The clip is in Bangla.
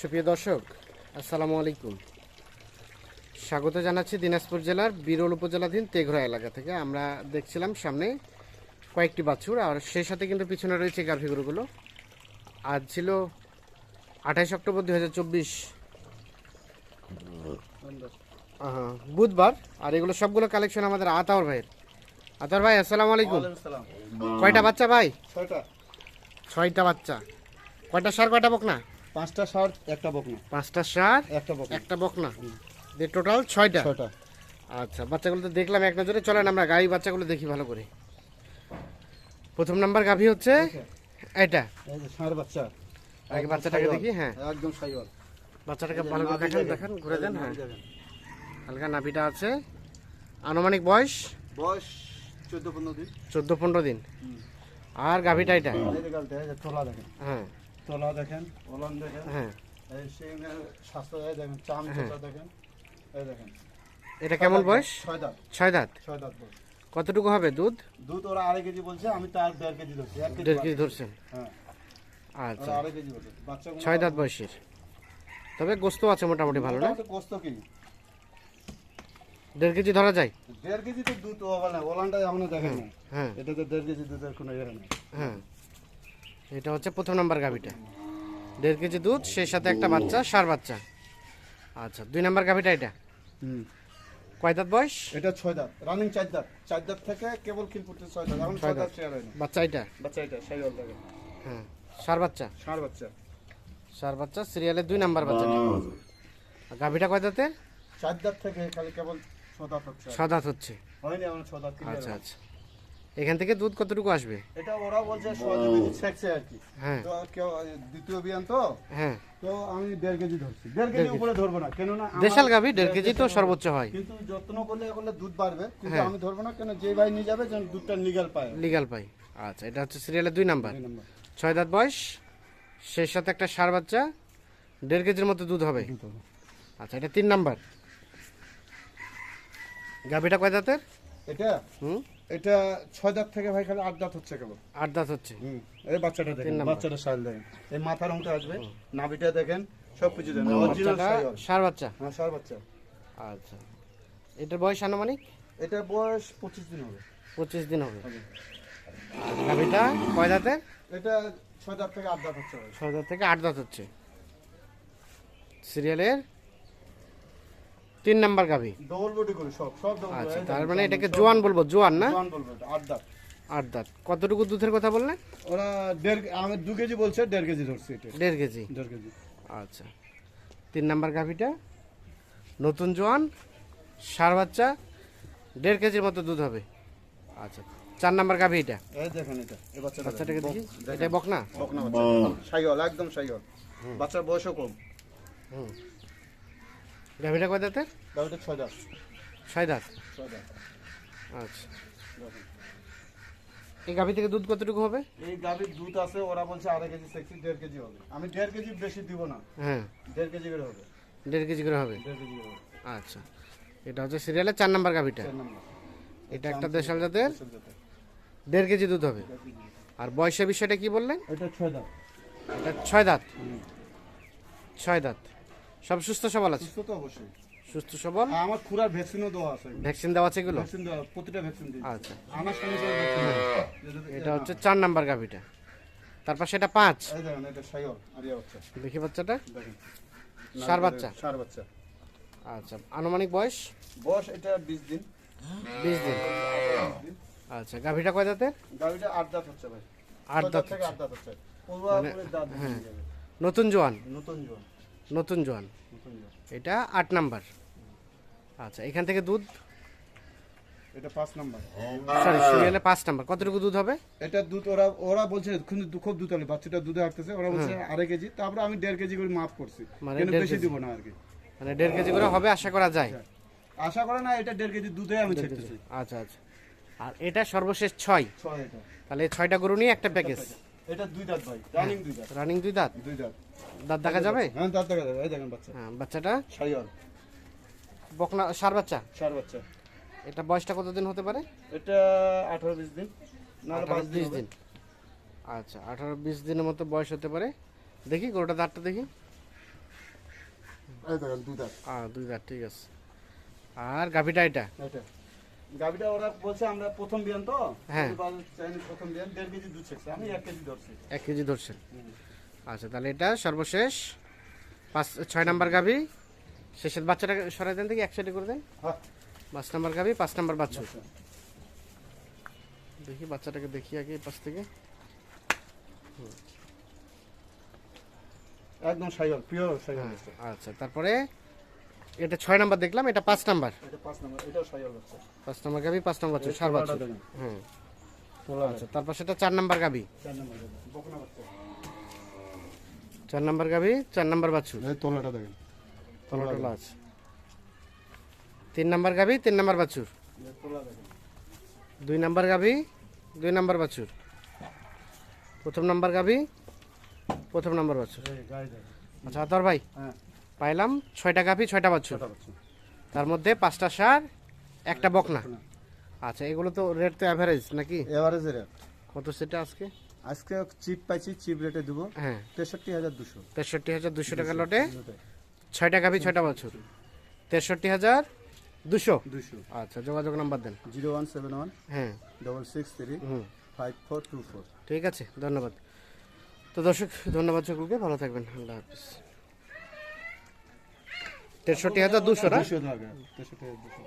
সুপ্রিয় দর্শক আসসালামু আলাইকুম। স্বাগত জানাচ্ছি দিনাজপুর জেলার বিরল উপজেলাধীন তেঘরা এলাকা থেকে। আমরা দেখছিলাম সামনে কয়েকটি বাছুর আর সেই সাথে কিন্তু পিছনে রয়েছে গাভী গরুগুলো। আজ ছিল আঠাইশ অক্টোবর দু হাজার চব্বিশ। বুধবার আর এগুলো সবগুলো কালেকশন আমাদের আতাওয়ার ভাইয়ের। আতাওর ভাই আসসালামু আলাইকুম। কয়টা বাচ্চা ভাই? ছয়টা। ছয়টা বাচ্চা। কয়টা সার কয়টা বকনা? পাঁচটা শার্ট একটা বকনা। পাঁচটা সার একটা বকনা। একটা বকনা। দিয়ে টোটাল ছয়টা। ছয়টা। আচ্ছা বাচ্চাগুলো তো দেখলাম এক নজরে। চলেন আমরা গাড়ি বাচ্চাগুলো দেখি ভালো করে। প্রথম নাম্বার গাভী হচ্ছে এটা। এই ষাঁড় বাচ্চা। আগে বাচ্চাটাকে দেখি হ্যাঁ। একদম সাইওয়াল। বাচ্চাটাকে ভালো করে দেখেন দেখেন। ঘুরে দেন হ্যাঁ। হালকা নাভিটা আছে। আনুমানিক বয়স? বয়স চোদ্দ পনেরো দিন। চোদ্দ পনেরো দিন। আর গাভীটা এটা? হ্যাঁ। তোলা দেখেন। ওলন দেখেন। হ্যাঁ। এই সিংহের স্বাস্থ্য দেখেন চাম হ্যাঁ। দেখেন। এই দেখেন। এটা কেমন বয়স? ছয় দাঁত। ছয় দাঁত? ছয় দাঁত বয়স। কতটুকু হবে দুধ? দুধ ওরা আড়াই কেজি বলছে আমি তার দেড় কেজি ধরছি দেড় কেজি ধরছেন হ্যাঁ। আচ্ছা। আড়াই কেজি বাচ্চা ছয় দাঁত বয়সের। তবে গোস্ত আছে মোটামুটি ভালো না? কষ্ট কি দেড় কেজি ধরা যায়? দেড় কেজি তো দুধ ওলানটা এখনও দেখেন হ্যাঁ এটা তো দেড় কেজি দুধের কোনো ইয়ে নেই। হ্যাঁ। এটা হচ্ছে প্রথম নাম্বার গাভিটা। দেড় কেজি দুধ সেই সাথে একটা বাচ্চা সার বাচ্চা। আচ্ছা দুই নাম্বার গাভিটা এটা? হুম। কয় দাঁত বয়স? এটা ছয় দাঁত। রানিং চার দাঁত। চার দাঁত থেকে কেবল খিল পড়তে ছয় দাঁত। এখন ছয় দাঁত শেয়ার হয় না বাচ্চা এটা? বাচ্চা এটা সাইওয়াল থাকে। হ্যাঁ সার বাচ্চা? ষাঁড় বাচ্চা। সার বাচ্চা সিরিয়ালের দুই নাম্বার বাচ্চা। গাভিটা কয় দাঁতে? চার দাঁত থেকে খালি কেবল ছ দাঁত হচ্ছে। ছ দাঁত হচ্ছে। হয়নি এখন ছ দাঁত। আচ্ছা আচ্ছা। এখান থেকে দুধ কতটুকু আসবে? এটা ওরা বলছে সহযোগী আর কি। হ্যাঁ। তো কেউ দ্বিতীয় অভিযান তো? হ্যাঁ। তো আমি দেড় কেজি ধরছি। দেড় কেজি উপরে ধরবো না কেননা দেশাল গাভি দেড় কেজি তো সর্বোচ্চ হয়। কিন্তু যত্ন করলে করলে দুধ বাড়বে কিন্তু হ্যাঁ। আমি ধরবো না কেন যে ভাই নিয়ে যাবে যেন দুধটা লিগাল পায়। লিগাল পাই আচ্ছা এটা হচ্ছে সিরিয়ালের দুই নাম্বার। দুই নম্বর। ছয় দাঁত বয়স সেই সাথে একটা সার বাচ্চা দেড় কেজির মতো দুধ হবে। দুধ হবে। আচ্ছা এটা তিন নাম্বার। গাভিটা কয় দাঁতের? এটা? হুম? এটা ছয় দাঁত থেকে ভাই খালি আট দাঁত হচ্ছে কেবল আট দাঁত হচ্ছে। এই বাচ্চাটা দেখেন বাচ্চাটা সাইল দেখেন। এই মাথার অংটা আসবে নাভিটা দেখেন সব কিছু দেখেন সার বাচ্চা। হ্যাঁ সার বাচ্চা। আচ্ছা। এটার বয়স আনুমানিক? এটা বয়স পঁচিশ দিন হবে। পঁচিশ দিন হবে। গাভিটা কয় দাঁতের? এটা ছয় দাঁত থেকে আট দাঁত হচ্ছে ছয় দাঁত থেকে আট দাঁত হচ্ছে। সিরিয়ালের তিন নাম্বার গাভি। ডবল বডি করে সব সব আচ্ছা তার মানে এটাকে জোয়ান বলব জোয়ান না? জোয়ান বলব আট দাঁত। আট দাঁত। কতটুকু দুধের কথা বললেন? ওরা দেড় আমি দু কেজি বলছে দেড় কেজি ধরছি এটা। দেড় কেজি? দেড় কেজি। আচ্ছা। তিন নাম্বার গাভিটা? নতুন জোয়ান সার বাচ্চা দেড় কেজির মতো দুধ হবে। আচ্ছা চার নাম্বার গাভি এটা এই দেখেন এটা এই বাচ্চাটা বাচ্চাটাকে দেখি। এটা বকনা? বকনা বাচ্চা। সাইওয়াল একদম সাইওয়াল বাচ্চার বয়সও কম। হুম। গাভিটা কয় দাঁতের? গাড়িটা ছয় দাঁত। ছয় দাঁত? ছয় দাঁত। আচ্ছা। এই গাভি থেকে দুধ কতটুকু হবে? এই গাভীর দুধ আছে ওরা বলছে আড়াই কেজি সেক্সি দেড় কেজি হবে। আমি দেড় কেজি বেশি দিব না। হ্যাঁ। দেড় কেজি করে হবে। দেড় কেজি করে হবে? দেড় কেজি করে হবে। আচ্ছা। এটা হচ্ছে সিরিয়ালের চার নাম্বার গাভিটা। এটা একটা দেশাল জাতের। দেড় কেজি দুধ হবে। আর বয়সের বিষয়টা কি বললেন? এটা ছয় দাঁত। এটা ছয় দাঁত। ছয় দাঁত। সব সুস্থ সবল আছে? সুস্থ তো অবশ্যই। সুস্থ সবল? আমার খুরার ভ্যাকসিনও দেওয়া আছে ভ্যাকসিন দেওয়া আছে এগুলো? ভ্যাকসিন দেওয়া প্রতিটা ভ্যাকসিন দিই আচ্ছা। আমার ভ্যাকসিন এটা হচ্ছে চার নাম্বার গাভিটা। তারপর সেটা পাঁচ। এই দেখেন এটা সাইওয়াল আরিয়া বাচ্চা। দেখি বাচ্চাটা। দেখেন। ষাঁড় বাচ্চা? সার বাচ্চা। আচ্ছা আনুমানিক বয়স? বয়স এটা বিশ দিন। বিশ দিন। আচ্ছা গাভিটা কয় দাঁতের গাড়িটা আট দাঁত হচ্ছে ভাই। আট ছয় দাঁত থেকে হচ্ছে। আট দাঁত হচ্ছে পুরোপুরি দাঁত হ্যাঁ। বেরিয়ে যাবে। নতুন জোয়ান? নতুন জোয়ান। নতুন জোয়ান। এটা আট নাম্বার। আচ্ছা এখান থেকে দুধ? এটা পাঁচ নাম্বার। সরি সিরিয়ালে পাঁচ নাম্বার। কতটুকু দুধ হবে? এটা দুধ ওরা ওরা বলছে কিন্তু খুব দুধ বাচ্চাটা দুধে হাঁটতেছে ওরা বলছে আড়াই কেজি। তারপরে আমি দেড় কেজি করে মাফ করছি। মানে বেশি দিব না আর কি। মানে দেড় কেজি করে হবে আশা করা যায়? আশা করে না এটা দেড় কেজি দুধে আমি ছেড়তেছি আচ্ছা আচ্ছা। আর এটা সর্বশেষ ছয়? ছয় এটা। তাহলে ছয়টা গরু নিয়ে একটা প্যাকেজ। এটা দুই দাঁত ভাই রানিং দুই দাঁত। রানিং দুই দাঁত? দুই দাঁত। দাঁত দেখা যাবে? হ্যাঁ দাঁত দেখা যাবে। এই দেখেন বাচ্চা। হ্যাঁ বাচ্চাটা? সাইয়াল বকনা সার বাচ্চা? সার বাচ্চা। এটা বয়সটা কতদিন হতে পারে? এটা আঠারো বিশ দিন। না আঠারো বিশ দিন। আচ্ছা আঠারো বিশ দিনের মতো বয়স হতে পারে। দেখি গরুটা দাঁতটা দেখি। এই দেখেন দুধ আছে আহ, দুই দাঁত ঠিক আছে। আর গাভিটা এটা? এটা। গাভিটা ওরা বলছে আমরা প্রথম বিয়ান তো। হ্যাঁ। প্রথম বিয়ান দেড় কেজি দুধ ছেড়ছে। আমি এক কেজি ধরছি। এক কেজি ধরছেন আচ্ছা তাহলে এটা সর্বশেষ। পাঁচ ছয় নাম্বার গাভি। শেষের বাচ্চাটাকে সরাই দেন থেকে এক সাইডে করে দেন। হ্যাঁ। পাঁচ নাম্বার গাভি পাঁচ নাম্বার বাচ্চা। দেখি বাচ্চাটাকে দেখি আগে পাশ থেকে। একদম সাইকেল পিওর সাইকেল হ্যাঁ, আচ্ছা তারপরে এটা ছয় নাম্বার দেখলাম এটা পাঁচ নাম্বার। পাঁচ নম্বর এটাও পাঁচ নাম্বার গাভি পাঁচ নাম্বার বাচ্চা সার বাচ্চা। হ্যাঁ আচ্ছা তারপর সেটা চার নাম্বার গাভি। চার নম্বর চার গাভি চার নাম্বার এই তোলাটা দেখেন। তলা টলা আছে। তিন নাম্বার গাভি তিন নাম্বার বাছুর। দুই নাম্বার গাভি দুই নাম্বার বাছুর। প্রথম নাম্বার গাভি প্রথম নাম্বার বাছুর। আচ্ছা আতর ভাই হ্যাঁ। পাইলাম ছয়টা গাভি ছয়টা বাছুর। তার মধ্যে পাঁচটা সার একটা বকনা। আচ্ছা এগুলো তো রেট তো অ্যাভারেজ নাকি? এভারেজের রেট কত সেটা আজকে? আজকে চিপ পাইছি চিপ রেটে দেবো। হ্যাঁ। তেষট্টি হাজার দুশো। তেষট্টি হাজার দুশো টাকা লটে? ছয়টা গাভি ছয়টা বাছুর? তেষট্টি হাজার দুশো? দুশো। আচ্ছা যোগাযোগ নাম্বার দেন। জিরো ওয়ান সেভেন ওয়ান হ্যাঁ। ডবল সিক্স থ্রি হুম। Five four two four. ঠিক আছে ধন্যবাদ। তো দর্শক ধন্যবাদ সকলকে ভালো থাকবেন আল্লাহ হাফিজ। তেষট্টি হাজার দুশো না তেষট্টি হাজার দুশো।